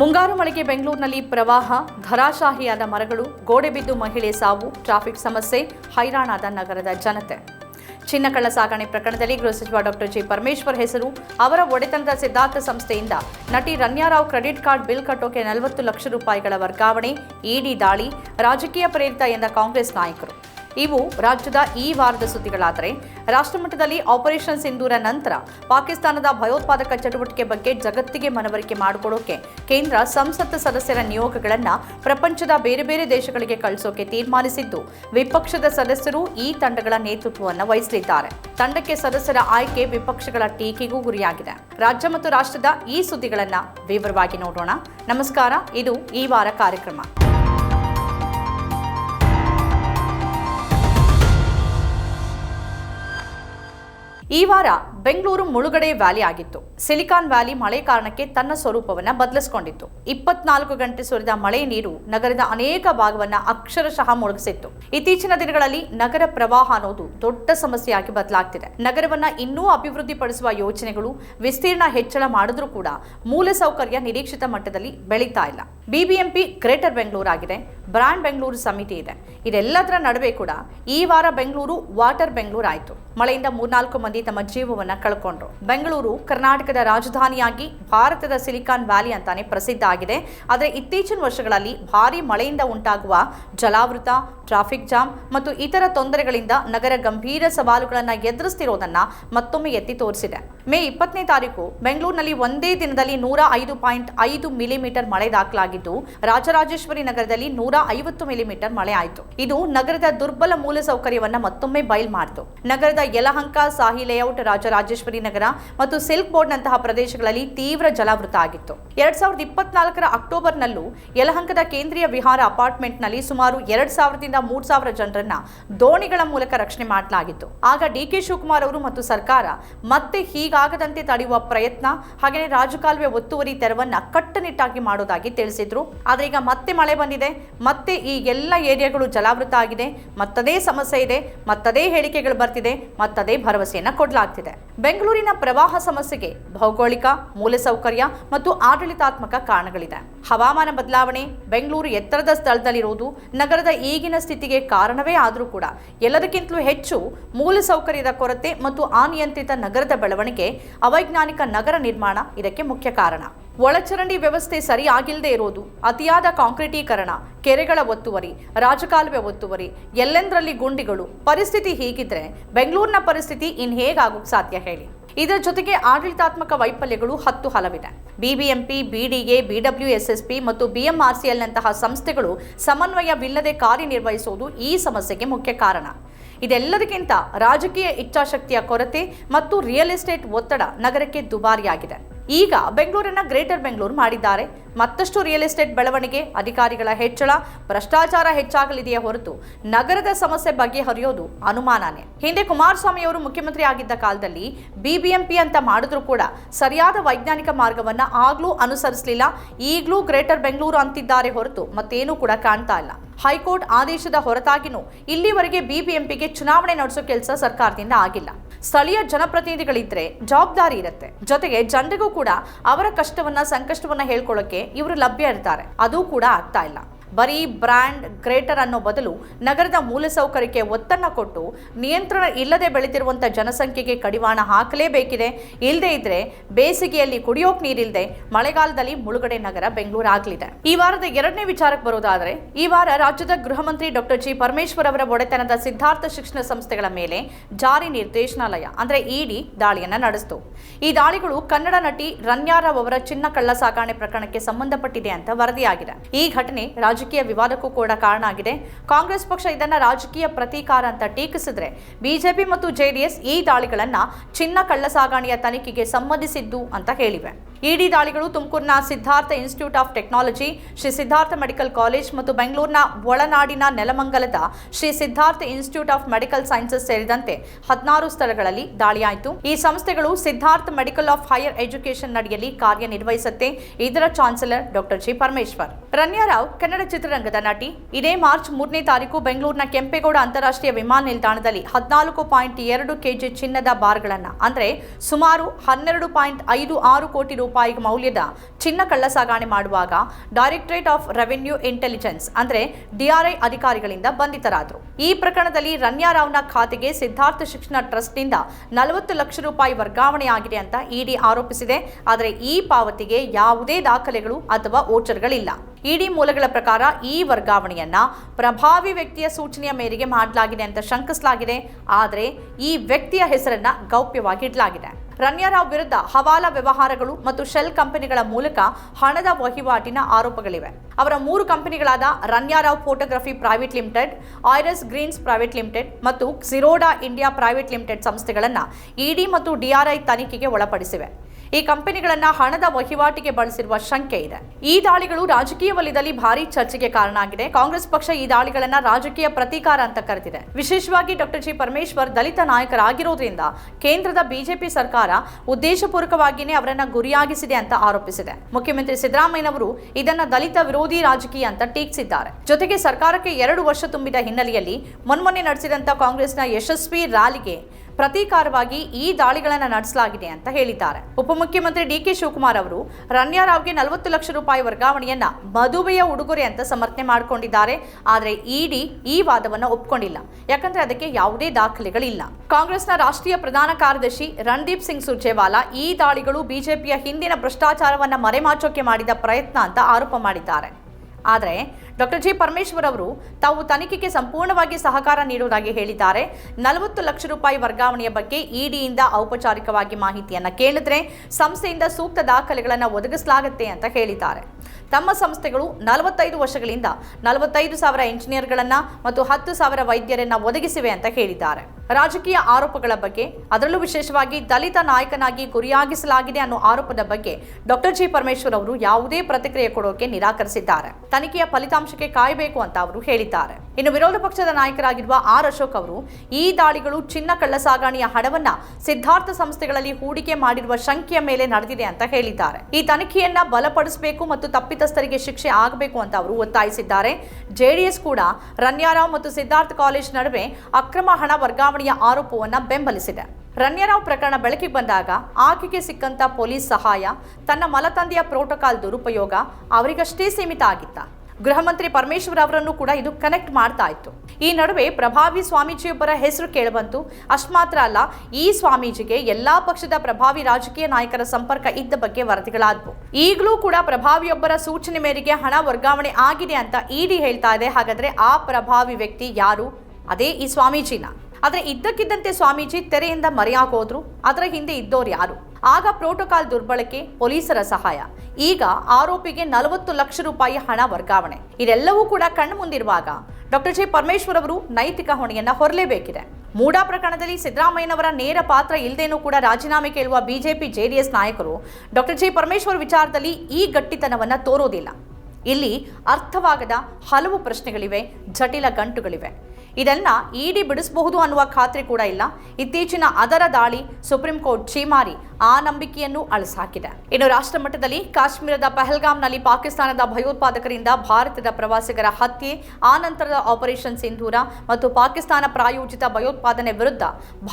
ಮುಂಗಾರು ಮಳೆಗೆ ಬೆಂಗಳೂರಿನಲ್ಲಿ ಪ್ರವಾಹ, ಧರಾಶಾಹಿಯಾದ ಮರಗಳು, ಗೋಡೆ ಬಿದ್ದು ಮಹಿಳೆ ಸಾವು, ಟ್ರಾಫಿಕ್ ಸಮಸ್ಯೆ, ಹೈರಾಣಾದ ನಗರದ ಜನತೆ. ಚಿನ್ನ ಕಳ್ಳ ಸಾಗಣೆ ಪ್ರಕರಣದಲ್ಲಿ ಗೃಹ ಸಚಿವ ಡಾಕ್ಟರ್ ಜಿ ಪರಮೇಶ್ವರ್ ಹೆಸರು. ಅವರ ಒಡೆತನದ ಸಿದ್ಧಾರ್ಥ ಸಂಸ್ಥೆಯಿಂದ ನಟಿ ರನ್ಯಾರಾವ್ ಕ್ರೆಡಿಟ್ ಕಾರ್ಡ್ ಬಿಲ್ ಕಟ್ಟೋಕೆ ನಲವತ್ತು ಲಕ್ಷ ರೂಪಾಯಿಗಳ ವರ್ಗಾವಣೆ, ಇಡಿ ದಾಳಿ, ರಾಜಕೀಯ ಪ್ರೇರಿತ ಎಂದ ಕಾಂಗ್ರೆಸ್ ನಾಯಕರು. ಇವು ರಾಜ್ಯದ ಈ ವಾರದ ಸುದ್ದಿಗಳಾದರೆ ರಾಷ್ಟ್ರಮಟ್ಟದಲ್ಲಿ ಆಪರೇಷನ್ ಸಿಂಧೂರ ನಂತರ ಪಾಕಿಸ್ತಾನದ ಭಯೋತ್ಪಾದಕ ಚಟುವಟಿಕೆ ಬಗ್ಗೆ ಜಗತ್ತಿಗೆ ಮನವರಿಕೆ ಮಾಡಿಕೊಡೋಕೆ ಕೇಂದ್ರ ಸಂಸತ್ ಸದಸ್ಯರ ನಿಯೋಗಗಳನ್ನು ಪ್ರಪಂಚದ ಬೇರೆ ಬೇರೆ ದೇಶಗಳಿಗೆ ಕಳಿಸೋಕೆ ತೀರ್ಮಾನಿಸಿದ್ದು, ವಿಪಕ್ಷದ ಸದಸ್ಯರು ಈ ತಂಡಗಳ ನೇತೃತ್ವವನ್ನು ವಹಿಸಲಿದ್ದಾರೆ. ತಂಡಕ್ಕೆ ಸದಸ್ಯರ ಆಯ್ಕೆ ವಿಪಕ್ಷಗಳ ಟೀಕೆಗೂ ಗುರಿಯಾಗಿದೆ. ರಾಜ್ಯ ಮತ್ತು ರಾಷ್ಟ್ರದ ಈ ಸುದ್ದಿಗಳನ್ನು ವಿವರವಾಗಿ ನೋಡೋಣ. ನಮಸ್ಕಾರ, ಇದು ಈ ವಾರ ಕಾರ್ಯಕ್ರಮ. ಈ ವಾರ ಬೆಂಗಳೂರು ಮುಳುಗಡೆ ವ್ಯಾಲಿ ಆಗಿತ್ತು. ಸಿಲಿಕಾನ್ ವ್ಯಾಲಿ ಮಳೆ ಕಾರಣಕ್ಕೆ ತನ್ನ ಸ್ವರೂಪವನ್ನು ಬದಲಿಸಿಕೊಂಡಿತ್ತು. ಇಪ್ಪತ್ನಾಲ್ಕು ಗಂಟೆ ಸುರಿದ ಮಳೆ ನೀರು ನಗರದ ಅನೇಕ ಭಾಗವನ್ನ ಅಕ್ಷರಶಃ ಮುಳುಗಿಸಿತ್ತು. ಇತ್ತೀಚಿನ ದಿನಗಳಲ್ಲಿ ನಗರ ಪ್ರವಾಹ ಅನ್ನೋದು ದೊಡ್ಡ ಸಮಸ್ಯೆಯಾಗಿ ಬದಲಾಗ್ತಿದೆ. ನಗರವನ್ನ ಇನ್ನೂ ಅಭಿವೃದ್ಧಿಪಡಿಸುವ ಯೋಜನೆಗಳು ವಿಸ್ತೀರ್ಣ ಹೆಚ್ಚಳ ಮಾಡಿದ್ರೂ ಕೂಡ ಮೂಲಸೌಕರ್ಯ ನಿರೀಕ್ಷಿತ ಮಟ್ಟದಲ್ಲಿ ಬೆಳೀತಾ ಇಲ್ಲ. ಬಿಬಿಎಂಪಿ ಗ್ರೇಟರ್ ಬೆಂಗಳೂರು ಆಗಿದೆ ಬ್ರಾಂಡ್ ಬೆಂಗಳೂರು ಸಮಿತಿ ಇದೆ. ಇದೆಲ್ಲದರ ನಡುವೆ ಕೂಡ ಈ ವಾರ ಬೆಂಗಳೂರು, ವಾಟರ್ ಬೆಂಗಳೂರು ಆಯಿತು. ಮಳೆಯಿಂದ ಮೂರ್ನಾಲ್ಕು ಮಂದಿ ತಮ್ಮ ಜೀವವನ್ನ ಕಳ್ಕೊಂಡ್ರು. ಬೆಂಗಳೂರು ಕರ್ನಾಟಕದ ರಾಜಧಾನಿಯಾಗಿ ಭಾರತದ ಸಿಲಿಕಾನ್ ವ್ಯಾಲಿ ಅಂತಾನೆ ಪ್ರಸಿದ್ಧ ಆಗಿದೆ. ಆದರೆ ಇತ್ತೀಚಿನ ವರ್ಷಗಳಲ್ಲಿ ಭಾರಿ ಮಳೆಯಿಂದ ಉಂಟಾಗುವ ಜಲಾವೃತ, ಟ್ರಾಫಿಕ್ ಜಾಮ್ ಮತ್ತು ಇತರ ತೊಂದರೆಗಳಿಂದ ನಗರ ಗಂಭೀರ ಸವಾಲುಗಳನ್ನು ಎದುರಿಸ್ತಿರೋದನ್ನ ಮತ್ತೊಮ್ಮೆ ಎತ್ತಿ ತೋರಿಸಿದೆ. ಮೇ ಇಪ್ಪತ್ತನೇ ತಾರೀಕು ಬೆಂಗಳೂರಿನಲ್ಲಿ ಒಂದೇ ದಿನದಲ್ಲಿ ನೂರ ಐದು ಪಾಯಿಂಟ್ ಐದು ಮಿಲಿಮೀಟರ್ ಮಳೆ ದಾಖಲಾಗಿದ್ದು, ರಾಜರಾಜೇಶ್ವರಿ ನಗರದಲ್ಲಿ ನೂರ ಐವತ್ತು ಮಿಲಿಮೀಟರ್ ಮಳೆ ಆಯಿತು. ಇದು ನಗರದ ದುರ್ಬಲ ಮೂಲಸೌಕರ್ಯವನ್ನ ಮತ್ತೊಮ್ಮೆ ಬಯಲ್ ಮಾಡಿತು. ನಗರದ ಯಲಹಂಕ, ಸಾಹಿ ಲೇಔಟ್, ರಾಜರಾಜೇಶ್ವರಿ ನಗರ ಮತ್ತು ಸಿಲ್ಕ್ ಬೋರ್ಡ್ನಂತಹ ಪ್ರದೇಶಗಳಲ್ಲಿ ತೀವ್ರ ಜಲಾವೃತ ಆಗಿತ್ತು. ಎರಡ್ ಸಾವಿರದ ಇಪ್ಪತ್ನಾಲ್ಕರ ಅಕ್ಟೋಬರ್ನಲ್ಲೂ ಯಲಹಂಕದ ಕೇಂದ್ರೀಯ ವಿಹಾರ ಅಪಾರ್ಟ್ಮೆಂಟ್ನಲ್ಲಿ ಸುಮಾರು ಎರಡ್ ಸಾವಿರದಿಂದ ಮೂರ್ ಸಾವಿರ ಜನರನ್ನ ದೋಣಿಗಳ ಮೂಲಕ ರಕ್ಷಣೆ ಮಾಡಲಾಗಿತ್ತು. ಆಗ ಡಿ ಕೆ ಶಿವಕುಮಾರ್ ಅವರು ಮತ್ತು ಸರ್ಕಾರ ಮತ್ತೆ ಹೀಗಾಗದಂತೆ ತಡೆಯುವ ಪ್ರಯತ್ನ, ಹಾಗೆಯೇ ರಾಜಕಾಲುವೆ ಒತ್ತುವರಿ ತೆರವನ್ನ ಕಟ್ಟುನಿಟ್ಟಾಗಿ ಮಾಡೋದಾಗಿ ತಿಳಿಸಿದ್ರು. ಆದ್ರೆ ಈಗ ಮತ್ತೆ ಮಳೆ ಬಂದಿದೆ. ಮತ್ತೆ ಈ ಎಲ್ಲ ಏರಿಯಾಗಳು ಜಲಾವೃತ ಆಗಿದೆ. ಮತ್ತದೇ ಸಮಸ್ಯೆ ಇದೆ, ಮತ್ತದೇ ಹೇಳಿಕೆಗಳು ಬರ್ತಿದೆ, ಮತ್ತದೇ ಭರವಸೆಯನ್ನು ಕೊಡಲಾಗ್ತಿದೆ. ಬೆಂಗಳೂರಿನ ಪ್ರವಾಹ ಸಮಸ್ಯೆಗೆ ಭೌಗೋಳಿಕ ಮೂಲಸೌಕರ್ಯ ಮತ್ತು ಆಡಳಿತಾತ್ಮಕ ಕಾರಣಗಳಿದೆ. ಹವಾಮಾನ ಬದಲಾವಣೆ, ಬೆಂಗಳೂರು ಎತ್ತರದ ಸ್ಥಳದಲ್ಲಿರುವುದು, ನಗರದ ಈಗಿನ ಸ್ಥಿತಿಗೆ ಕಾರಣವೇ ಆದರೂ ಕೂಡ ಎಲ್ಲದಕ್ಕಿಂತಲೂ ಹೆಚ್ಚು ಮೂಲಸೌಕರ್ಯದ ಕೊರತೆ ಮತ್ತು ಅನಿಯಂತ್ರಿತ ನಗರದ ಬೆಳವಣಿಗೆ, ಅವೈಜ್ಞಾನಿಕ ನಗರ ನಿರ್ಮಾಣ ಇದಕ್ಕೆ ಮುಖ್ಯ ಕಾರಣ. ಒಳಚರಂಡಿ ವ್ಯವಸ್ಥೆ ಸರಿಯಾಗಿಲ್ಲದೆ ಇರೋದು ಅತಿಯಾದ ಕಾಂಕ್ರೀಟೀಕರಣ, ಕೆರೆಗಳ ಒತ್ತುವರಿ, ರಾಜಕಾಲುವೆ ಒತ್ತುವರಿ, ಎಲ್ಲೆಂದರಲ್ಲಿ ಗುಂಡಿಗಳು, ಪರಿಸ್ಥಿತಿ ಹೀಗಿದ್ರೆ ಬೆಂಗಳೂರಿನ ಪರಿಸ್ಥಿತಿ ಇನ್ ಹೇಗಾಗೋಕ್ಕೆ ಸಾಧ್ಯ ಹೇಳಿ. ಇದರ ಜೊತೆಗೆ ಆಡಳಿತಾತ್ಮಕ ವೈಫಲ್ಯಗಳು ಹತ್ತು ಹಲವಿದೆ. ಬಿಬಿಎಂಪಿ, ಬಿಡಿಎ ಬಿಡಬ್ಲ್ಯೂಎಸ್ಎಸ್ಪಿ ಮತ್ತು ಬಿಎಂಆರ್ಸಿಎಲ್ನಂತಹ ಸಂಸ್ಥೆಗಳು ಸಮನ್ವಯವಿಲ್ಲದೆ ಕಾರ್ಯನಿರ್ವಹಿಸುವುದು ಈ ಸಮಸ್ಯೆಗೆ ಮುಖ್ಯ ಕಾರಣ. ಇದೆಲ್ಲದಕ್ಕಿಂತ ರಾಜಕೀಯ ಇಚ್ಛಾಶಕ್ತಿಯ ಕೊರತೆ ಮತ್ತು ರಿಯಲ್ ಎಸ್ಟೇಟ್ ಒತ್ತಡ ನಗರಕ್ಕೆ ದುಬಾರಿಯಾಗಿದೆ. ಈಗ ಬೆಂಗಳೂರನ್ನ ಗ್ರೇಟರ್ ಬೆಂಗಳೂರು ಮಾಡಿದ್ದಾರೆ. ಮತ್ತಷ್ಟು ರಿಯಲ್ ಎಸ್ಟೇಟ್ ಬೆಳವಣಿಗೆ, ಅಧಿಕಾರಿಗಳ ಹೆಚ್ಚಳ, ಭ್ರಷ್ಟಾಚಾರ ಹೆಚ್ಚಾಗಲಿದೆಯೇ ಹೊರತು ನಗರದ ಸಮಸ್ಯೆ ಬಗೆಹರಿಯೋದು ಅನುಮಾನನೇ. ಹಿಂದೆ ಕುಮಾರಸ್ವಾಮಿ ಅವರು ಮುಖ್ಯಮಂತ್ರಿ ಆಗಿದ್ದ ಕಾಲದಲ್ಲಿ ಬಿಬಿಎಂಪಿ ಅಂತ ಮಾಡಿದ್ರು ಕೂಡ ಸರಿಯಾದ ವೈಜ್ಞಾನಿಕ ಮಾರ್ಗವನ್ನ ಆಗ್ಲೂ ಅನುಸರಿಸಲಿಲ್ಲ. ಈಗಲೂ ಗ್ರೇಟರ್ ಬೆಂಗಳೂರು ಅಂತಿದ್ದಾರೆ ಹೊರತು ಮತ್ತೇನೂ ಕೂಡ ಕಾಣ್ತಾ ಇಲ್ಲ. ಹೈಕೋರ್ಟ್ ಆದೇಶದ ಹೊರತಾಗಿನೂ ಇಲ್ಲಿವರೆಗೆ ಬಿಬಿಎಂಪಿಗೆ ಚುನಾವಣೆ ನಡೆಸೋ ಕೆಲಸ ಸರ್ಕಾರದಿಂದ ಆಗಿಲ್ಲ. ಸ್ಥಳೀಯ ಜನಪ್ರತಿನಿಧಿಗಳಿದ್ರೆ ಜವಾಬ್ದಾರಿ ಇರುತ್ತೆ. ಜೊತೆಗೆ ಜನರಿಗೂ ಕೂಡ ಅವರ ಕಷ್ಟವನ್ನ, ಸಂಕಷ್ಟವನ್ನ ಹೇಳ್ಕೊಳ್ಳೋಕೆ ಇವರು ಲಭ್ಯ ಇರ್ತಾರೆ. ಅದು ಕೂಡ ಆಗ್ತಾ ಇಲ್ಲ. ಬರೀ ಬ್ರ್ಯಾಂಡ್ ಗ್ರೇಟರ್ ಅನ್ನೋ ಬದಲು ನಗರದ ಮೂಲಸೌಕರ್ಯಕ್ಕೆ ಒತ್ತನ್ನು ಕೊಟ್ಟು ನಿಯಂತ್ರಣ ಇಲ್ಲದೆ ಬೆಳೆದಿರುವಂಥ ಜನಸಂಖ್ಯೆಗೆ ಕಡಿವಾಣ ಹಾಕಲೇಬೇಕಿದೆ. ಇಲ್ಲದೇ ಇದ್ರೆ ಬೇಸಿಗೆಯಲ್ಲಿ ಕುಡಿಯೋಕ್ ನೀರಿಲ್ಲದೆ ಮಳೆಗಾಲದಲ್ಲಿ ಮುಳುಗಡೆ ನಗರ ಬೆಂಗಳೂರು ಆಗಲಿದೆ ಈ ವಾರದ ಎರಡನೇ ವಿಚಾರಕ್ಕೆ ಬರುವುದಾದರೆ ಈ ವಾರ ರಾಜ್ಯದ ಗೃಹ ಮಂತ್ರಿ ಡಾಕ್ಟರ್ ಜಿ. ಪರಮೇಶ್ವರ್ ಅವರ ಒಡೆತನದ ಸಿದ್ಧಾರ್ಥ ಶಿಕ್ಷಣ ಸಂಸ್ಥೆಗಳ ಮೇಲೆ ಜಾರಿ ನಿರ್ದೇಶನಾಲಯ, ಅಂದ್ರೆ ಇಡಿ ದಾಳಿಯನ್ನ ನಡೆಸಿತು. ಈ ದಾಳಿಗಳು ಕನ್ನಡ ನಟಿ ರನ್ಯಾರಾವ್ ಅವರ ಚಿನ್ನ ಕಳ್ಳ ಸಾಗಣೆ ಪ್ರಕರಣಕ್ಕೆ ಸಂಬಂಧಪಟ್ಟಿದೆ ಅಂತ ವರದಿಯಾಗಿದೆ. ಈ ಘಟನೆ ರಾಜಕೀಯ ವಿವಾದಕ್ಕೂ ಕೂಡ ಕಾರಣ ಆಗಿದೆ. ಕಾಂಗ್ರೆಸ್ ಪಕ್ಷ ಇದನ್ನ ರಾಜಕೀಯ ಪ್ರತೀಕಾರ ಅಂತ ಟೀಕಿಸಿದ್ರೆ ಬಿಜೆಪಿ ಮತ್ತು ಜೆಡಿಎಸ್ ಈ ದಾಳಿಗಳನ್ನ ಚಿನ್ನ ಕಳ್ಳಸಾಗಣೆಯ ತನಿಖೆಗೆ ಸಂಬಂಧಿಸಿದ್ದು ಅಂತ ಹೇಳಿವೆ. ಇಡಿ ದಾಳಿಗಳು ತುಮಕೂರಿನ Siddhartha institute of technology, Shri Siddhartha medical college ಮತ್ತು ಬೆಂಗಳೂರಿನ ಒಳನಾಡಿನ ನೆಲಮಂಗಲದ Shri Siddhartha institute of medical sciences ಸೇರಿದಂತೆ ಹದಿನಾರು ಸ್ಥಳಗಳಲ್ಲಿ ದಾಳಿಯಾಯಿತು. ಈ ಸಂಸ್ಥೆಗಳು Siddhartha medical of higher education ಅಡಿಯಲ್ಲಿ ಕಾರ್ಯನಿರ್ವಹಿಸುತ್ತೆ. ಇದರ chancellor doctor G. Parameshwar. Ranya Rao Kannada ಚಿತ್ರರಂಗದ ನಟಿ. ಇದೇ ಮಾರ್ಚ್ ಮೂರನೇ ತಾರೀಕು ಬೆಂಗಳೂರಿನ ಕೆಂಪೇಗೌಡ ಅಂತಾರಾಷ್ಟ್ರೀಯ ವಿಮಾನ ನಿಲ್ದಾಣದಲ್ಲಿ ಹದಿನಾಲ್ಕು ಪಾಯಿಂಟ್ ಎರಡು ಕೆಜಿ ಚಿನ್ನದ ಬಾರ್ಗಳನ್ನು, ಅಂದ್ರೆ ಸುಮಾರು ಹನ್ನೆರಡು ಪಾಯಿಂಟ್ ಐದು ಆರು ಕೋಟಿ ರೂಪಾಯಿ ರೂಪಾಯಿ ಮೌಲ್ಯದ ಚಿನ್ನ ಕಳ್ಳಸಾಗಣೆ ಮಾಡುವಾಗ ಡೈರೆಕ್ಟರೇಟ್ ಆಫ್ ರೆವೆನ್ಯೂ ಇಂಟೆಲಿಜೆನ್ಸ್, ಅಂದ್ರೆ ಡಿಆರ್ಐ ಅಧಿಕಾರಿಗಳಿಂದ ಬಂಧಿತರಾದರು. ಈ ಪ್ರಕರಣದಲ್ಲಿ ರನ್ಯಾರಾವ್ನ ಖಾತೆಗೆ ಸಿದ್ಧಾರ್ಥ ಶಿಕ್ಷಣ ಟ್ರಸ್ಟ್ನಿಂದ ನಲವತ್ತು ಲಕ್ಷ ರೂಪಾಯಿ ವರ್ಗಾವಣೆಯಾಗಿದೆ ಅಂತ ಇಡಿ ಆರೋಪಿಸಿದೆ. ಆದರೆ ಈ ಪಾವತಿಗೆ ಯಾವುದೇ ದಾಖಲೆಗಳು ಅಥವಾ ಓಚರ್ಗಳಿಲ್ಲ ಇಡಿ ಮೂಲಗಳ ಪ್ರಕಾರ ಈ ವರ್ಗಾವಣೆಯನ್ನ ಪ್ರಭಾವಿ ವ್ಯಕ್ತಿಯ ಸೂಚನೆಯ ಮೇರೆಗೆ ಮಾಡಲಾಗಿದೆ ಅಂತ ಶಂಕಿಸಲಾಗಿದೆ. ಆದರೆ ಈ ವ್ಯಕ್ತಿಯ ಹೆಸರನ್ನ ಗೌಪ್ಯವಾಗಿ ಇಡಲಾಗಿದೆ. ರನ್ಯಾರಾವ್ ವಿರುದ್ಧ ಹವಾಲಾ ವ್ಯವಹಾರಗಳು ಮತ್ತು ಶೆಲ್ ಕಂಪನಿಗಳ ಮೂಲಕ ಹಣದ ವಹಿವಾಟಿನ ಆರೋಪಗಳಿವೆ. ಅವರ ಮೂರು ಕಂಪನಿಗಳಾದ ರನ್ಯಾರಾವ್ ಫೋಟೋಗ್ರಫಿ ಪ್ರೈವೇಟ್ ಲಿಮಿಟೆಡ್, ಐರಸ್ ಗ್ರೀನ್ಸ್ ಪ್ರೈವೇಟ್ ಲಿಮಿಟೆಡ್ ಮತ್ತು ಝಿರೋಡಾ ಇಂಡಿಯಾ ಪ್ರೈವೇಟ್ ಲಿಮಿಟೆಡ್ ಸಂಸ್ಥೆಗಳನ್ನು ಇಡಿ ಮತ್ತು ಡಿಆರ್ಐ ತನಿಖೆಗೆ ಒಳಪಡಿಸಿವೆ. ಈ ಕಂಪನಿಗಳನ್ನ ಹಣದ ವಹಿವಾಟಿಗೆ ಬಳಸಿರುವ ಶಂಕೆ ಇದೆ. ಈ ದಾಳಿಗಳು ರಾಜಕೀಯ ವಲಯದಲ್ಲಿ ಭಾರಿ ಚರ್ಚೆಗೆ ಕಾರಣ ಆಗಿದೆ. ಕಾಂಗ್ರೆಸ್ ಪಕ್ಷ ಈ ದಾಳಿಗಳನ್ನ ರಾಜಕೀಯ ಪ್ರತೀಕಾರ ಅಂತ ಕರೆದಿದೆ. ವಿಶೇಷವಾಗಿ ಡಾಕ್ಟರ್ ಜಿ ಪರಮೇಶ್ವರ್ ದಲಿತ ನಾಯಕರಾಗಿರೋದ್ರಿಂದ ಕೇಂದ್ರದ ಬಿಜೆಪಿ ಸರ್ಕಾರ ಉದ್ದೇಶಪೂರ್ವಕವಾಗಿಯೇ ಅವರನ್ನ ಗುರಿಯಾಗಿಸಿದೆ ಅಂತ ಆರೋಪಿಸಿದೆ. ಮುಖ್ಯಮಂತ್ರಿ ಸಿದ್ದರಾಮಯ್ಯನವರು ಇದನ್ನ ದಲಿತ ವಿರೋಧಿ ರಾಜಕೀಯ ಅಂತ ಟೀಕಿಸಿದ್ದಾರೆ. ಜೊತೆಗೆ ಸರ್ಕಾರಕ್ಕೆ ಎರಡು ವರ್ಷ ತುಂಬಿದ ಹಿನ್ನೆಲೆಯಲ್ಲಿ ಮೊನ್ಮೊನ್ನೆ ನಡೆಸಿದಂತ ಕಾಂಗ್ರೆಸ್ನ ಯಶಸ್ವಿ ರ್ಯಾಲಿಗೆ ಪ್ರತೀಕಾರವಾಗಿ ಈ ದಾಳಿಗಳನ್ನು ನಡೆಸಲಾಗಿದೆ ಅಂತ ಹೇಳಿದ್ದಾರೆ. ಉಪಮುಖ್ಯಮಂತ್ರಿ ಡಿ ಕೆ ಶಿವಕುಮಾರ್ ಅವರು ರನ್ಯಾರಾವ್ಗೆ ನಲವತ್ತು ಲಕ್ಷ ರೂಪಾಯಿ ವರ್ಗಾವಣೆಯನ್ನ ಮದುವೆಯ ಉಡುಗೊರೆ ಅಂತ ಸಮರ್ಥನೆ ಮಾಡಿಕೊಂಡಿದ್ದಾರೆ. ಆದರೆ ಇಡಿ ಈ ವಾದವನ್ನು ಒಪ್ಕೊಂಡಿಲ್ಲ. ಯಾಕಂದ್ರೆ ಅದಕ್ಕೆ ಯಾವುದೇ ದಾಖಲೆಗಳಿಲ್ಲ. ಕಾಂಗ್ರೆಸ್ನ ರಾಷ್ಟ್ರೀಯ ಪ್ರಧಾನ ಕಾರ್ಯದರ್ಶಿ ರಣದೀಪ್ ಸಿಂಗ್ ಸುರ್ಜೇವಾಲಾ ಈ ದಾಳಿಗಳು ಬಿಜೆಪಿಯ ಹಿಂದಿನ ಭ್ರಷ್ಟಾಚಾರವನ್ನ ಮರೆಮಾಚೋಕೆ ಮಾಡಿದ ಪ್ರಯತ್ನ ಅಂತ ಆರೋಪ ಮಾಡಿದ್ದಾರೆ. ಆದರೆ ಡಾಕ್ಟರ್ ಜಿ ಪರಮೇಶ್ವರ್ ಅವರು ತಾವು ತನಿಖೆಗೆ ಸಂಪೂರ್ಣವಾಗಿ ಸಹಕಾರ ನೀಡುವುದಾಗಿ ಹೇಳಿದ್ದಾರೆ. ನಲವತ್ತು ಲಕ್ಷ ರೂಪಾಯಿ ವರ್ಗಾವಣೆಯ ಬಗ್ಗೆ ಇಡಿಯಿಂದ ಔಪಚಾರಿಕವಾಗಿ ಮಾಹಿತಿಯನ್ನು ಕೇಳಿದ್ರೆ ಸಂಸ್ಥೆಯಿಂದ ಸೂಕ್ತ ದಾಖಲೆಗಳನ್ನು ಒದಗಿಸಲಾಗುತ್ತೆ ಅಂತ ಹೇಳಿದ್ದಾರೆ. ತಮ್ಮ ಸಂಸ್ಥೆಗಳು ನಲವತ್ತೈದು ವರ್ಷಗಳಿಂದ ನಲವತ್ತೈದು ಸಾವಿರ ಎಂಜಿನಿಯರ್ಗಳನ್ನ ಮತ್ತು ಹತ್ತು ಸಾವಿರ ವೈದ್ಯರನ್ನ ಒದಗಿಸಿವೆ ಅಂತ ಹೇಳಿದ್ದಾರೆ. ರಾಜಕೀಯ ಆರೋಪಗಳ ಬಗ್ಗೆ, ಅದರಲ್ಲೂ ವಿಶೇಷವಾಗಿ ದಲಿತ ನಾಯಕನಾಗಿ ಗುರಿಯಾಗಿಸಲಾಗಿದೆ ಅನ್ನೋ ಆರೋಪದ ಬಗ್ಗೆ ಡಾಕ್ಟರ್ ಜಿ ಪರಮೇಶ್ವರ್ ಅವರು ಯಾವುದೇ ಪ್ರತಿಕ್ರಿಯೆ ಕೊಡೋಕೆ ನಿರಾಕರಿಸಿದ್ದಾರೆ. ತನಿಖೆಯ ಫಲಿತಾಂಶಕ್ಕೆ ಕಾಯಬೇಕು ಅಂತ ಅವರು ಹೇಳಿದ್ದಾರೆ. ಇನ್ನು ವಿರೋಧ ಪಕ್ಷದ ನಾಯಕರಾಗಿರುವ ಆರ್ ಅಶೋಕ್ ಅವರು ಈ ದಾಳಿಗಳು ಚಿನ್ನ ಕಳ್ಳಸಾಗಣೆಯ ಹಣವನ್ನ ಸಿದ್ಧಾರ್ಥ ಸಂಸ್ಥೆಗಳಲ್ಲಿ ಹೂಡಿಕೆ ಮಾಡಿರುವ ಶಂಕೆಯ ಮೇಲೆ ನಡೆದಿದೆ ಅಂತ ಹೇಳಿದ್ದಾರೆ. ಈ ತನಿಖೆಯನ್ನ ಬಲಪಡಿಸಬೇಕು ಮತ್ತು ತಪ್ಪಿತಸ್ಥರಿಗೆ ಶಿಕ್ಷೆ ಆಗಬೇಕು ಅಂತ ಅವರು ಒತ್ತಾಯಿಸಿದ್ದಾರೆ. ಜೆಡಿಎಸ್ ಕೂಡ ರನ್ಯಾರಾವ್ ಮತ್ತು ಸಿದ್ಧಾರ್ಥ ಕಾಲೇಜ್ ನಡುವೆ ಅಕ್ರಮ ಹಣ ವರ್ಗಾವಣೆಯ ಆರೋಪವನ್ನು ಬೆಂಬಲಿಸಿದೆ. ರನ್ಯರಾವ್ ಪ್ರಕರಣ ಬೆಳಕಿಗೆ ಬಂದಾಗ ಆಕೆಗೆ ಸಿಕ್ಕಂತ ಪೊಲೀಸ್ ಸಹಾಯ, ತನ್ನ ಮಲತಂದೆಯ ಪ್ರೋಟೋಕಾಲ್ ದುರುಪಯೋಗ, ಅವರಿಗಷ್ಟೇ ಸೀಮಿತ ಆಗಿತ್ತ? ಗೃಹ ಮಂತ್ರಿ ಪರಮೇಶ್ವರ್ ಅವರನ್ನು ಕೂಡ ಇದು ಕನೆಕ್ಟ್ ಮಾಡ್ತಾ ಇತ್ತು. ಈ ನಡುವೆ ಪ್ರಭಾವಿ ಸ್ವಾಮೀಜಿಯೊಬ್ಬರ ಹೆಸರು ಕೇಳಿಬಂತು. ಅಷ್ಟು ಮಾತ್ರ ಅಲ್ಲ, ಈ ಸ್ವಾಮೀಜಿಗೆ ಎಲ್ಲಾ ಪಕ್ಷದ ಪ್ರಭಾವಿ ರಾಜಕೀಯ ನಾಯಕರ ಸಂಪರ್ಕ ಇದ್ದ ಬಗ್ಗೆ ವರದಿಗಳಾದವು. ಈಗಲೂ ಕೂಡ ಪ್ರಭಾವಿಯೊಬ್ಬರ ಸೂಚನೆ ಮೇರೆಗೆ ಹಣ ವರ್ಗಾವಣೆ ಆಗಿದೆ ಅಂತ ಇಡಿ ಹೇಳ್ತಾ ಇದೆ. ಹಾಗಾದ್ರೆ ಆ ಪ್ರಭಾವಿ ವ್ಯಕ್ತಿ ಯಾರು? ಅದೇ ಈ ಸ್ವಾಮೀಜಿನ. ಆದ್ರೆ ಇದ್ದಕ್ಕಿದ್ದಂತೆ ಸ್ವಾಮೀಜಿ ತೆರೆಯಿಂದ ಮರೆಯಾಗೋದ್ರು. ಅದರ ಹಿಂದೆ ಇದ್ದೋರು ಯಾರು? ಆಗ ಪ್ರೋಟೋಕಾಲ್ ದುರ್ಬಳಕೆ, ಪೊಲೀಸರ ಸಹಾಯ. ಈಗ ಆರೋಪಿಗೆ ನಲವತ್ತು ಲಕ್ಷ ರೂಪಾಯಿ ಹಣ ವರ್ಗಾವಣೆ. ಇದೆಲ್ಲವೂ ಕೂಡ ಕಣ್ಣು ಮುಂದಿರುವಾಗ ಡಾಕ್ಟರ್ ಜಿ ಪರಮೇಶ್ವರ್ ಅವರು ನೈತಿಕ ಹೊಣೆಯನ್ನ ಹೊರಲೇಬೇಕಿದೆ. ಮೂಡಾ ಪ್ರಕರಣದಲ್ಲಿ ಸಿದ್ದರಾಮಯ್ಯನವರ ನೇರ ಪಾತ್ರ ಇಲ್ಲದೇನೂ ಕೂಡ ರಾಜೀನಾಮೆ ಕೇಳುವ ಬಿಜೆಪಿ ಜೆಡಿಎಸ್ ನಾಯಕರು ಡಾಕ್ಟರ್ ಜಿ ಪರಮೇಶ್ವರ್ ವಿಚಾರದಲ್ಲಿ ಈ ಗಟ್ಟಿತನವನ್ನ ತೋರೋದಿಲ್ಲ. ಇಲ್ಲಿ ಅರ್ಥವಾಗದ ಹಲವು ಪ್ರಶ್ನೆಗಳಿವೆ, ಜಟಿಲ ಗಂಟುಗಳಿವೆ. ಇದನ್ನ ಇಡಿ ಬಿಡಿಸಬಹುದು ಅನ್ನುವ ಖಾತ್ರಿ ಕೂಡ ಇಲ್ಲ. ಇತ್ತೀಚಿನ ಅದರ ದಾಳಿ ಸುಪ್ರೀಂ ಕೋರ್ಟ್ ಛೀಮಾರಿ ಆ ನಂಬಿಕೆಯನ್ನು ಅಳಸಾಕಿದೆ. ಇನ್ನು ರಾಷ್ಟ್ರ ಮಟ್ಟದಲ್ಲಿ ಕಾಶ್ಮೀರದ ಪಹಲ್ಗಾಮ್ನಲ್ಲಿ ಪಾಕಿಸ್ತಾನದ ಭಯೋತ್ಪಾದಕರಿಂದ ಭಾರತದ ಪ್ರವಾಸಿಗರ ಹತ್ಯೆ, ಆ ನಂತರದ ಆಪರೇಷನ್ ಸಿಂಧೂರ ಮತ್ತು ಪಾಕಿಸ್ತಾನ ಪ್ರಾಯೋಜಿತ ಭಯೋತ್ಪಾದನೆ ವಿರುದ್ಧ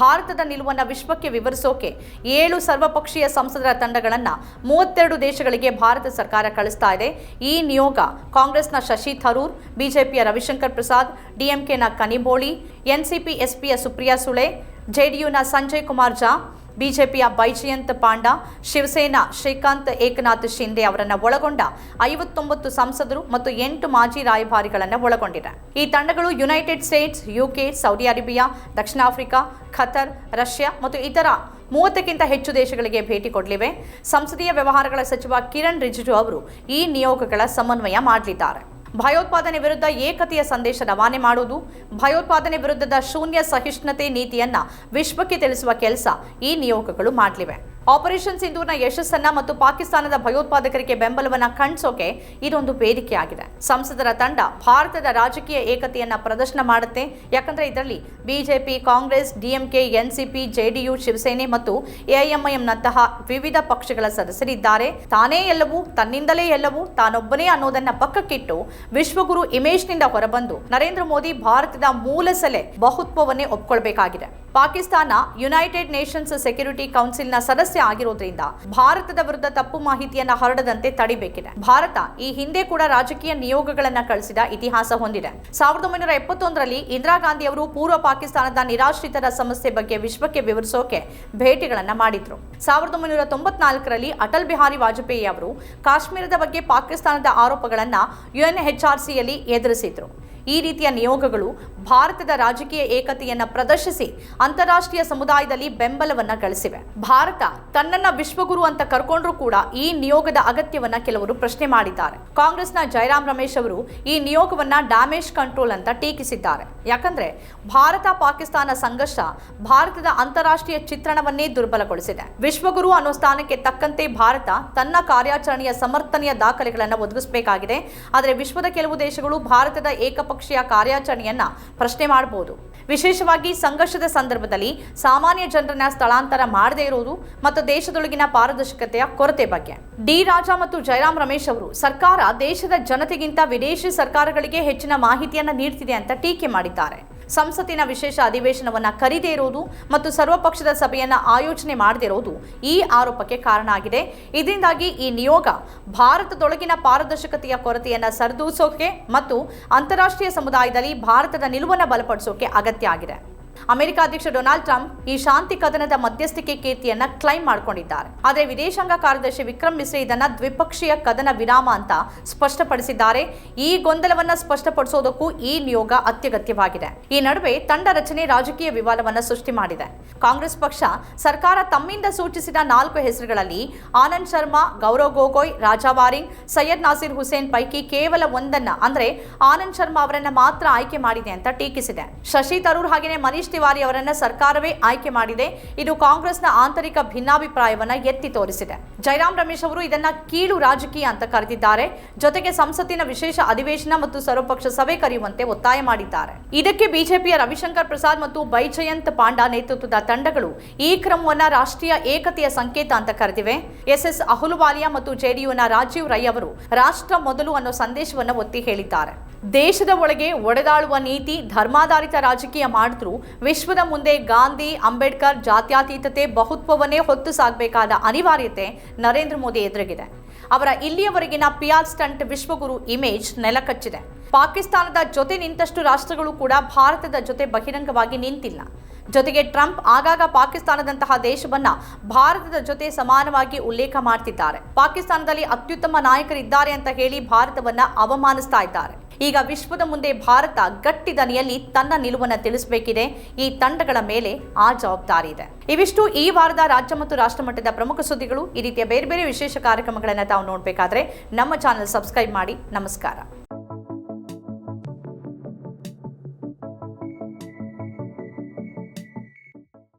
ಭಾರತದ ನಿಲುವನ್ನು ವಿಶ್ವಕ್ಕೆ ವಿವರಿಸೋಕೆ ಏಳು ಸರ್ವಪಕ್ಷೀಯ ಸಂಸದರ ತಂಡಗಳನ್ನು ಮೂವತ್ತೆರಡು ದೇಶಗಳಿಗೆ ಭಾರತ ಸರ್ಕಾರ ಕಳಿಸ್ತಾ ಇದೆ. ಈ ನಿಯೋಗ ಕಾಂಗ್ರೆಸ್ನ ಶಶಿ ಥರೂರ್, ಬಿಜೆಪಿಯ ರವಿಶಂಕರ್ ಪ್ರಸಾದ್, ಡಿಎಂಕೆನ ಕನಿಬೋಳಿ, ಎನ್ಸಿಪಿ, ಎಸ್ಪಿಯ ಸುಪ್ರಿಯಾ ಸುಳೆ, ಜೆಡಿಯುನ ಸಂಜಯ್ ಕುಮಾರ್ ಜಾ ಬಿಜೆಪಿಯ ಬೈಜಯಂತ್ ಪಾಂಡ, ಶಿವಸೇನಾ ಶ್ರೀಕಾಂತ್ ಏಕನಾಥ್ ಶಿಂದೆ ಅವರನ್ನು ಒಳಗೊಂಡ ಐವತ್ತೊಂಬತ್ತು ಸಂಸದರು ಮತ್ತು ಎಂಟು ಮಾಜಿ ರಾಯಭಾರಿಗಳನ್ನು ಒಳಗೊಂಡಿದೆ. ಈ ತಂಡಗಳು United States UK Saudi Arabia ದಕ್ಷಿಣ ಆಫ್ರಿಕಾ, ಖತರ್, ರಷ್ಯಾ ಮತ್ತು ಇತರ ಮೂವತ್ತಕ್ಕಿಂತ ಹೆಚ್ಚು ದೇಶಗಳಿಗೆ ಭೇಟಿ ಕೊಡಲಿವೆ. ಸಂಸದೀಯ ವ್ಯವಹಾರಗಳ ಸಚಿವ ಕಿರಣ್ ರಿಜಿಜು ಅವರು ಈ ನಿಯೋಗಗಳ ಸಮನ್ವಯ ಮಾಡಲಿದ್ದಾರೆ. ಭಯೋತ್ಪಾದನೆ ವಿರುದ್ಧ ಏಕತೆಯ ಸಂದೇಶ ರವಾನೆ ಮಾಡುವುದು, ಭಯೋತ್ಪಾದನೆ ವಿರುದ್ಧದ ಶೂನ್ಯ ಸಹಿಷ್ಣುತೆ ನೀತಿಯನ್ನ ವಿಶ್ವಕ್ಕೆ ತಿಳಿಸುವ ಕೆಲಸ ಈ ನಿಯೋಗಗಳು ಮಾಡಲಿವೆ. ಆಪರೇಷನ್ ಸಿಂಧೂರ್ನ ಯಶಸ್ಸನ್ನ ಮತ್ತು ಪಾಕಿಸ್ತಾನದ ಭಯೋತ್ಪಾದಕರಿಗೆ ಬೆಂಬಲವನ್ನ ಕಣ್ಸೋಕೆ ಇದೊಂದು ವೇದಿಕೆಯಾಗಿದೆ ಸಂಸದರ ತಂಡ ಭಾರತದ ರಾಜಕೀಯ ಏಕತೆಯನ್ನ ಪ್ರದರ್ಶನ ಮಾಡುತ್ತೆ. ಯಾಕಂದ್ರೆ ಇದರಲ್ಲಿ BJP Congress DMK NCP JDU Shiv Sena ಮತ್ತು ಎಐಎಂಐಎಂನಂತಹ ವಿವಿಧ ಪಕ್ಷಗಳ ಸದಸ್ಯರಿದ್ದಾರೆ. ತಾನೇ ಎಲ್ಲವೂ, ತನ್ನಿಂದಲೇ ಎಲ್ಲವೂ, ತಾನೊಬ್ಬನೇ ಅನ್ನೋದನ್ನ ಪಕ್ಕಕ್ಕಿಟ್ಟು ವಿಶ್ವಗುರು ಇಮೇಜ್ನಿಂದ ಹೊರಬಂದು ನರೇಂದ್ರ ಮೋದಿ ಭಾರತದ ಮೂಲ ಸೆಲೆ, ಬಹುತ್ವವನ್ನೇ ಒಪ್ಕೊಳ್ಬೇಕಾಗಿದೆ. ಪಾಕಿಸ್ತಾನ ಯುನೈಟೆಡ್ ನೇಷನ್ಸ್ ಸೆಕ್ಯೂರಿಟಿ ಕೌನ್ಸಿಲ್ನ ಸದಸ್ಯ ಆಗಿರೋದ್ರಿಂದ ಭಾರತದ ವಿರುದ್ಧ ತಪ್ಪು ಮಾಹಿತಿಯನ್ನ ಹರಡದಂತೆ ತಡಿಬೇಕಿದೆ. ಭಾರತ ಈ ಹಿಂದೆ ಕೂಡ ರಾಜಕೀಯ ನಿಯೋಗಗಳನ್ನ ಕಳಿಸಿದ ಇತಿಹಾಸ ಹೊಂದಿದೆ. ಸಾವಿರದ ಒಂಬೈನೂರ ಎಪ್ಪತ್ತೊಂದರಲ್ಲಿ ಇಂದಿರಾ ಗಾಂಧಿ ಅವರು ಪೂರ್ವ ಪಾಕಿಸ್ತಾನದ ನಿರಾಶ್ರಿತರ ಸಮಸ್ಯೆ ಬಗ್ಗೆ ವಿಶ್ವಕ್ಕೆ ವಿವರಿಸೋಕೆ ಭೇಟಿಗಳನ್ನ ಮಾಡಿದ್ರು. ಸಾವಿರದ ಒಂಬೈನೂರ ತೊಂಬತ್ನಾಲ್ಕರಲ್ಲಿ ಅಟಲ್ ಬಿಹಾರಿ ವಾಜಪೇಯಿ ಅವರು ಕಾಶ್ಮೀರದ ಬಗ್ಗೆ ಪಾಕಿಸ್ತಾನದ ಆರೋಪಗಳನ್ನ ಯುಎನ್ಎಚ್ಆರ್ಸಿಯಲ್ಲಿ ಎದುರಿಸಿದ್ರು. ಈ ರೀತಿಯ ನಿಯೋಗಗಳು ಭಾರತದ ರಾಜಕೀಯ ಏಕತೆಯನ್ನು ಪ್ರದರ್ಶಿಸಿ ಅಂತಾರಾಷ್ಟ್ರೀಯ ಸಮುದಾಯದಲ್ಲಿ ಬೆಂಬಲವನ್ನು ಗಳಿಸಿವೆ. ಭಾರತ ತನ್ನನ್ನ ವಿಶ್ವಗುರು ಅಂತ ಕರ್ಕೊಂಡ್ರೂ ಕೂಡ ಈ ನಿಯೋಗದ ಅಗತ್ಯವನ್ನ ಕೆಲವರು ಪ್ರಶ್ನೆ ಮಾಡಿದ್ದಾರೆ. ಕಾಂಗ್ರೆಸ್ನ ಜಯರಾಮ್ ರಮೇಶ್ ಅವರು ಈ ನಿಯೋಗವನ್ನ ಡ್ಯಾಮೇಜ್ ಕಂಟ್ರೋಲ್ ಅಂತ ಟೀಕಿಸಿದ್ದಾರೆ. ಯಾಕಂದ್ರೆ ಭಾರತ ಪಾಕಿಸ್ತಾನ ಸಂಘರ್ಷ ಭಾರತದ ಅಂತಾರಾಷ್ಟ್ರೀಯ ಚಿತ್ರಣವನ್ನೇ ದುರ್ಬಲಗೊಳಿಸಿದೆ. ವಿಶ್ವಗುರು ಅನ್ನೋ ಸ್ಥಾನಕ್ಕೆ ತಕ್ಕಂತೆ ಭಾರತ ತನ್ನ ಕಾರ್ಯಾಚರಣೆಯ ಸಮರ್ಥನೀಯ ದಾಖಲೆಗಳನ್ನು ಒದಗಿಸಬೇಕಾಗಿದೆ. ಆದರೆ ವಿಶ್ವದ ಕೆಲವು ದೇಶಗಳು ಭಾರತದ ಏಕಪಕ್ಷೀಯ ಕಾರ್ಯಾಚರಣೆಯನ್ನ ಪ್ರಶ್ನೆ ಮಾಡಬಹುದು ವಿಶೇಷವಾಗಿ ಸಂಘರ್ಷದ ಸಂದರ್ಭದಲ್ಲಿ ಸಾಮಾನ್ಯ ಜನರನ್ನ ಸ್ಥಳಾಂತರ ಮಾಡದೇ ಇರುವುದು ಮತ್ತು ದೇಶದೊಳಗಿನ ಪಾರದರ್ಶಕತೆಯ ಕೊರತೆ ಬಗ್ಗೆ. ಡಿ. ರಾಜಾ ಮತ್ತು ಜಯರಾಮ್ ರಮೇಶ್ ಅವರು, ಸರ್ಕಾರ ದೇಶದ ಜನತೆಗಿಂತ ವಿದೇಶಿ ಸರ್ಕಾರಗಳಿಗೆ ಹೆಚ್ಚಿನ ಮಾಹಿತಿಯನ್ನು ನೀಡ್ತಿದೆ ಅಂತ ಟೀಕೆ ಮಾಡಿದ್ದಾರೆ. ಸಂಸತ್ತಿನ ವಿಶೇಷ ಅಧಿವೇಶನವನ್ನ ಕರೀದೇ ಇರುವುದು ಮತ್ತು ಸರ್ವಪಕ್ಷದ ಸಭೆಯನ್ನ ಆಯೋಜನೆ ಮಾಡದೇ ಇರುವುದು ಈ ಆರೋಪಕ್ಕೆ ಕಾರಣ ಆಗಿದೆ. ಇದರಿಂದಾಗಿ ಈ ನಿಯೋಗ ಭಾರತದೊಳಗಿನ ಪಾರದರ್ಶಕತೆಯ ಕೊರತೆಯನ್ನು ಸರಿದೂಸೋಕೆ ಮತ್ತು ಅಂತಾರಾಷ್ಟ್ರೀಯ ಸಮುದಾಯದಲ್ಲಿ ಭಾರತದ ನಿಲುವನ್ನು ಬಲಪಡಿಸೋಕೆ ಅಗತ್ಯ ಆಗಿದೆ. ಅಮೆರಿಕ ಅಧ್ಯಕ್ಷ ಡೊನಾಲ್ಡ್ ಟ್ರಂಪ್ ಈ ಶಾಂತಿ ಕದನದ ಮಧ್ಯಸ್ಥಿಕೆ ಕೀರ್ತಿಯನ್ನ ಕ್ಲೈಮ್ ಮಾಡಿಕೊಂಡಿದ್ದಾರೆ. ಆದರೆ ವಿದೇಶಾಂಗ ಕಾರ್ಯದರ್ಶಿ ವಿಕ್ರಮ್ ಮಿಸ್ರಿ ಇದನ್ನ ದ್ವಿಪಕ್ಷೀಯ ಕದನ ವಿರಾಮ ಅಂತ ಸ್ಪಷ್ಟಪಡಿಸಿದ್ದಾರೆ. ಈ ಗೊಂದಲವನ್ನ ಸ್ಪಷ್ಟಪಡಿಸೋದಕ್ಕೂ ಈ ನಿಯೋಗ ಅತ್ಯಗತ್ಯವಾಗಿದೆ. ಈ ನಡುವೆ ತಂಡ ರಚನೆ ರಾಜಕೀಯ ವಿವಾದವನ್ನ ಸೃಷ್ಟಿ ಮಾಡಿದೆ. ಕಾಂಗ್ರೆಸ್ ಪಕ್ಷ ಸರ್ಕಾರ ತಮ್ಮಿಂದ ಸೂಚಿಸಿದ ನಾಲ್ಕು ಹೆಸರುಗಳಲ್ಲಿ ಆನಂದ್ ಶರ್ಮಾ, ಗೌರವ್ ಗೊಗೊಯ್, ರಾಜಾ ವಾರಿಂಗ್, ಸೈಯದ್ ನಾಸೀರ್ ಹುಸೇನ್ ಪೈಕಿ ಕೇವಲ ಒಂದನ್ನ, ಅಂದ್ರೆ ಆನಂದ್ ಶರ್ಮಾ ಅವರನ್ನ ಮಾತ್ರ ಆಯ್ಕೆ ಮಾಡಿದೆ ಅಂತ ಟೀಕಿಸಿದೆ. ಶಶಿ ತರೂರ್ ಹಾಗೆಯೇ ಮನೀಶ್ ತಿವಾರಿ ಅವರನ್ನ ಸರ್ಕಾರವೇ ಆಯ್ಕೆ ಮಾಡಿದೆ. ಇದು ಕಾಂಗ್ರೆಸ್ನ ಆಂತರಿಕ ಭಿನ್ನಾಭಿಪ್ರಾಯವನ್ನ ಎತ್ತಿ ತೋರಿಸಿದೆ. ಜಯರಾಮ್ ರಮೇಶ್ ಅವರು ಇದನ್ನ ಕೀಳು ರಾಜಕೀಯ ಅಂತ ಕರೆದಿದ್ದಾರೆ. ಜೊತೆಗೆ ಸಂಸತ್ತಿನ ವಿಶೇಷ ಅಧಿವೇಶನ ಮತ್ತು ಸರ್ವಪಕ್ಷ ಸಭೆ ಕರೆಯುವಂತೆ ಒತ್ತಾಯ ಮಾಡಿದ್ದಾರೆ. ಇದಕ್ಕೆ ಬಿಜೆಪಿಯ ರವಿಶಂಕರ್ ಪ್ರಸಾದ್ ಮತ್ತು ಬೈಜಯಂತ್ ಪಾಂಡಾ ನೇತೃತ್ವದ ತಂಡಗಳು ಈ ಕ್ರಮವನ್ನ ರಾಷ್ಟ್ರೀಯ ಏಕತೆಯ ಸಂಕೇತ ಅಂತ ಕರೆದಿವೆ. ಎಸ್ ಎಸ್ ಅಹುಲುವಾಲಿಯಾ ಮತ್ತು ಜೆಡಿಯುನ ರಾಜೀವ್ ರೈ ಅವರು ರಾಷ್ಟ್ರ ಮೊದಲು ಅನ್ನೋ ಸಂದೇಶವನ್ನ ಒತ್ತಿ ಹೇಳಿದ್ದಾರೆ. ದೇಶದ ಒಳಗೆ ಒಡೆದಾಳುವ ನೀತಿ ಧರ್ಮಾಧಾರಿತ ರಾಜಕೀಯ ಮಾಡಿದ್ರು ವಿಶ್ವದ ಮುಂದೆ ಗಾಂಧಿ, ಅಂಬೇಡ್ಕರ್ ಜಾತ್ಯಾತೀತತೆ ಬಹುತ್ವವನ್ನೇ ಹೊತ್ತು ಸಾಗಬೇಕಾದ ಅನಿವಾರ್ಯತೆ ನರೇಂದ್ರ ಮೋದಿ ಎದುರಿಗಿದೆ. ಅವರ ಇಲ್ಲಿಯವರೆಗಿನ ಪಿಯಾರ್ ಸ್ಟಂಟ್ ವಿಶ್ವಗುರು ಇಮೇಜ್ ನೆಲಕಚ್ಚಿದೆ. ಪಾಕಿಸ್ತಾನದ ಜೊತೆ ನಿಂತಷ್ಟು ರಾಷ್ಟ್ರಗಳು ಕೂಡ ಭಾರತದ ಜೊತೆ ಬಹಿರಂಗವಾಗಿ ನಿಂತಿಲ್ಲ. ಜೊತೆಗೆ ಟ್ರಂಪ್ ಆಗಾಗ ಪಾಕಿಸ್ತಾನದಂತಹ ದೇಶವನ್ನ ಭಾರತದ ಜೊತೆ ಸಮಾನವಾಗಿ ಉಲ್ಲೇಖ ಮಾಡ್ತಿದ್ದಾರೆ. ಪಾಕಿಸ್ತಾನದಲ್ಲಿ ಅತ್ಯುತ್ತಮ ನಾಯಕರಿದ್ದಾರೆ ಅಂತ ಹೇಳಿ ಭಾರತವನ್ನ ಅವಮಾನಿಸ್ತಾ ಇದ್ದಾರೆ. ಈಗ ವಿಶ್ವದ ಮುಂದೆ ಭಾರತ ಗಟ್ಟಿ ದನಿಯಲ್ಲಿ ತನ್ನ ನಿಲುವನ್ನು ತಿಳಿಸಬೇಕಿದೆ. ಈ ತಂಡಗಳ ಮೇಲೆ ಆ ಜವಾಬ್ದಾರಿ ಇದೆ. ಇವಿಷ್ಟು ಈ ವಾರದ ರಾಜ್ಯ ಮತ್ತು ರಾಷ್ಟ್ರ ಮಟ್ಟದ ಪ್ರಮುಖ ಸುದ್ದಿಗಳು. ಈ ರೀತಿಯ ಬೇರೆ ಬೇರೆ ವಿಶೇಷ ಕಾರ್ಯಕ್ರಮಗಳನ್ನು ತಾವು ನೋಡಬೇಕಾದ್ರೆ ನಮ್ಮ ಚಾನೆಲ್ ಸಬ್ಸ್ಕ್ರೈಬ್ ಮಾಡಿ. ನಮಸ್ಕಾರ.